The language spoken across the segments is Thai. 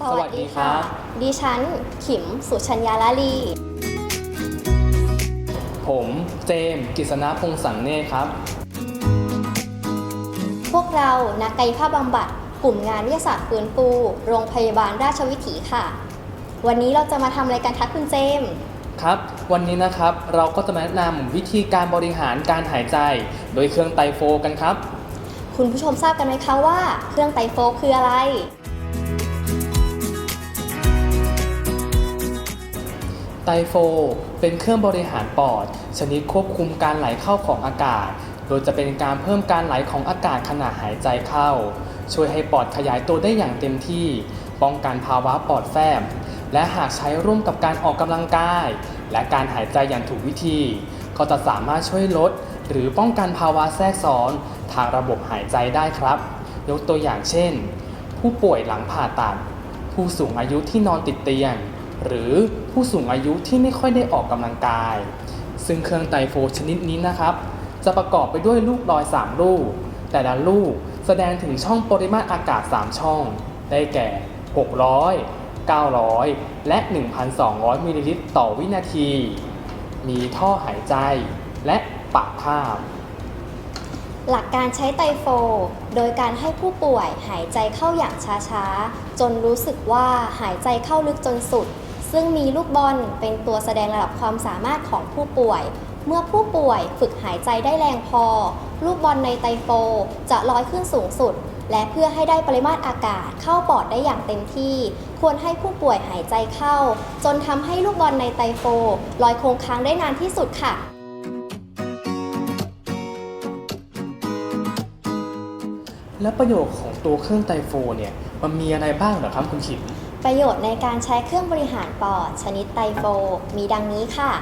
สวัสดีค่ะ ดิฉัน ขิม สุชัญญาลาลี ผมเจมส์กิษณพงษ์สังเนธครับ พวกเรา นักกายภาพบำบัด กลุ่มงานวิทยาศาสตร์ฟื้นฟู โรงพยาบาลราชวิถีค่ะ วันนี้เราจะมาทำอะไรกันคะคุณเจมส์ครับ วันนี้นะครับเราก็จะมาแนะนำวิธีการบริหารการหายใจ โดยเครื่องไตโฟกันครับ คุณผู้ชมทราบกันไหมคะว่า เครื่องไตโฟคืออะไร ไตโฟ เป็นเครื่องบริหารปอด ชนิดควบคุมการไหลเข้าของอากาศ โดยจะเป็นการเพิ่มการไหลของอากาศขณะหายใจเข้า ช่วยให้ปอดขยายตัวได้อย่างเต็มที่ ป้องกันภาวะปอดแฟบ และหากใช้ร่วมกับการออกกำลังกาย และการหายใจอย่างถูกวิธี ก็จะสามารถช่วยลด หรือป้องกันภาวะแทรกซ้อน ทางระบบหายใจได้ครับ ยกตัวอย่างเช่น ผู้ป่วยหลังผ่าตัด ผู้สูงอายุที่นอนติดเตียง หรือผู้สูงอายุที่ไม่ค่อยได้ออกกำลังกาย ซึ่งเครื่องไตโฟชนิดนี้นะครับ จะประกอบไปด้วยลูกลอย 3 ลูก แต่ละลูกแสดงถึงช่องปริมาตรอากาศ 3 ช่อง ได้แก่ 600 900 และ 1,200 มิลลิลิตรต่อวินาที มีท่อหายใจและปากคาบหลักการใช้ไตโฟ โดยการให้ผู้ป่วยหายใจเข้าอย่างช้าๆ จนรู้สึกว่าหายใจเข้าลึกจนสุด ซึ่งมีลูกบอลเป็นตัวแสดงระดับความสามารถของผู้ป่วย เมื่อผู้ป่วยฝึกหายใจได้แรงพอ ลูกบอลในไตโฟจะลอยขึ้นสูงสุด และเพื่อให้ได้ปริมาตรอากาศเข้าปอดได้อย่างเต็มที่ ควรให้ผู้ป่วยหายใจเข้า จนทำให้ลูกบอลในไตโฟลอยคงค้างได้นานที่สุดค่ะและประโยชน์ของตัวเครื่องไตโฟเนี่ยมันมีอะไรบ้างเหรอครับคุณขิม ประโยชน์ในการใช้เครื่องบริหารปอด ชนิดไตโฟ มีดังนี้ค่ะ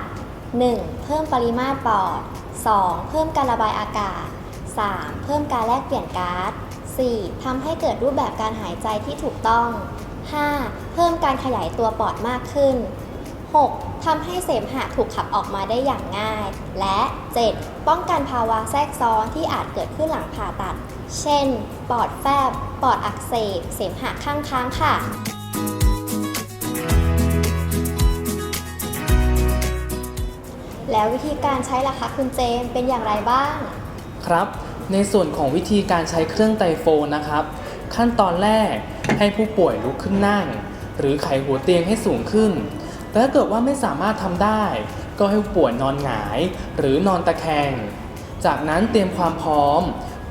1. เพิ่มปริมาตรปอด 2. เพิ่มการระบายอากาศ 3. เพิ่มการแลกเปลี่ยนก๊าซ 4. ทำให้เกิดรูปแบบการหายใจที่ถูกต้อง 5. เพิ่มการขยายตัวปอดมากขึ้น 6. ทำให้เสมหะถูกขับออกมาได้อย่างง่าย และ 7. ป้องกันภาวะแทรกซ้อนที่อาจเกิดขึ้นหลังผ่าตัด เช่น ปอดแฟบ ปอดอักเสบ เสมหะข้างค้างค่ะ แล้ววิธีการใช้ล่ะคะคุณเจมเป็นอย่างไรบ้าง ครับ ในส่วนของวิธีการใช้เครื่องไตโฟนะครับ ขั้นตอนแรกให้ผู้ป่วยลุกขึ้นนั่ง หรือไขหัวเตียงให้สูงขึ้น แต่ถ้าเกิดว่าไม่สามารถทำได้ ก็ให้ผู้ป่วยนอนหงาย หรือนอนตะแคง จากนั้นเตรียมความพร้อม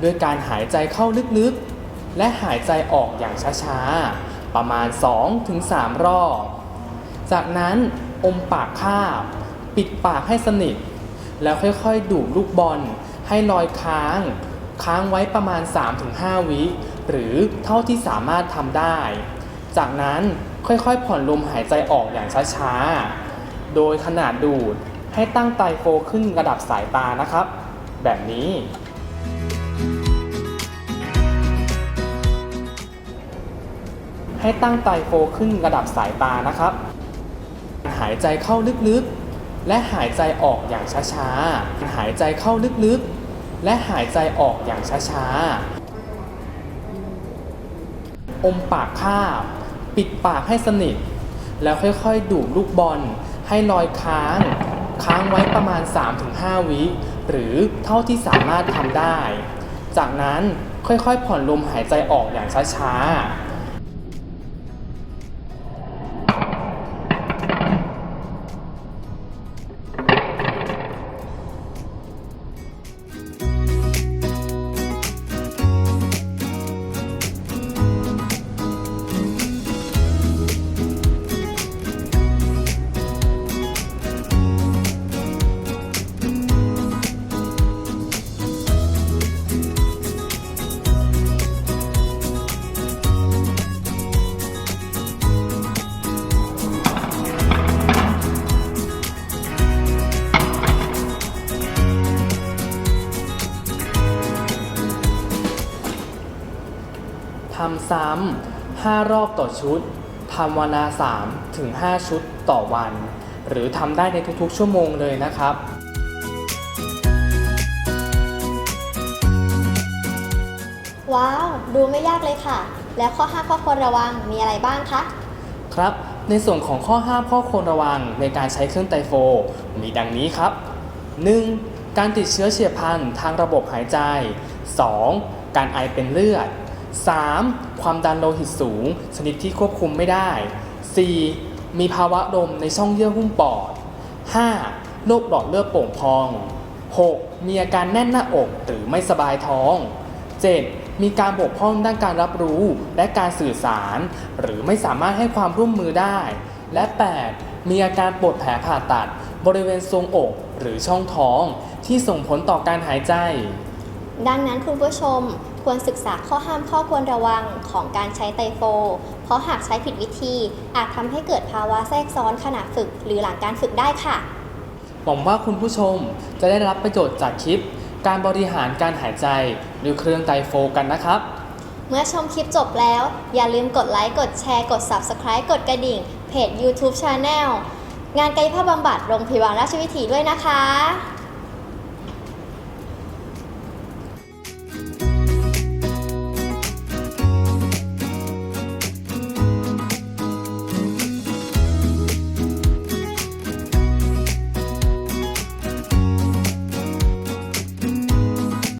ด้วยการหายใจเข้าลึกๆ และหายใจออกอย่างช้าๆ ประมาณ 2-3 รอบ จากนั้นอมปากคาบ ปิดปากให้สนิท แล้วค่อยๆ ดูดลูกบอล ให้ลอยค้าง ค้างไว้ประมาณ 3-5 วิหรือเท่าที่สามารถทำได้ จากนั้นค่อยๆ ผ่อนลมหายใจออกอย่างช้าๆ โดยขนาดดูดให้ตั้งไตโฟขึ้นระดับสายตานะครับ แบบนี้ ให้ตั้งไตโฟขึ้นระดับสายตานะครับ หายใจเข้าลึกๆ และหายใจออกอย่างช้าๆ หายใจเข้าลึกๆ และหายใจออกอย่างช้าๆ อมปากคาบ ปิดปากให้สนิท แล้วค่อยๆ ดูดลูกบอล ให้ลอยค้าง ค้างไว้ประมาณ 3-5 วิ หรือเท่าที่สามารถทำได้ จากนั้นค่อยๆ ผ่อนลมหายใจออกอย่างช้าๆำซ้ำ5 รอบต่อชุด ทำวันละ3ถึง 5 ชุดต่อวัน หรือทำได้ในทุกๆ ชั่วโมงเลยนะครับ ว้าว ดูไม่ยากเลยค่ะ แล้วข้อห้ามข้อควรระวังมีอะไรบ้างคะ ครับ ในส่วนของข้อห้ามข้อควรระวังในการใช้เครื่องไตโฟ มีดังนี้ครับ 1. การติดเชื้อเฉียบพลันทางระบบหายใจ 2. การไอเป็นเลือด 3. ความดันโลหิตสูง ชนิดที่ควบคุมไม่ได้ 4. มีภาวะลมในช่องเยื่อหุ้มปอด 5. โรคหลอดเลือดโป่งพอง 6. มีอาการแน่นหน้าอกหรือไม่สบายท้อง 7. มีการบกพร่องด้านการรับรู้และการสื่อสาร หรือไม่สามารถให้ความร่วมมือได้ และ 8. มีอาการปวดแผลผ่าตัด บริเวณทรวงอกหรือช่องท้อง ที่ส่งผลต่อการหายใจ ดังนั้นคุณผู้ชม ควรศึกษาข้อห้ามข้อควรระวังของการใช้ไตรโฟ เพราะหากใช้ผิดวิธี อาจทำให้เกิดภาวะแทรกซ้อนขณะฝึก หรือหลังการฝึกได้ค่ะ หวังว่าคุณผู้ชมจะได้รับประโยชน์จากคลิป การบริหารการหายใจด้วยเครื่องไตโฟกันนะครับ เมื่อชมคลิปจบแล้ว อย่าลืมกดไลค์ กดแชร์ กด Subscribe กดกระดิ่ง เพจ YouTube Channel งานกายภาพบำบัดโรงพยาบาลราชวิถีด้วยนะคะ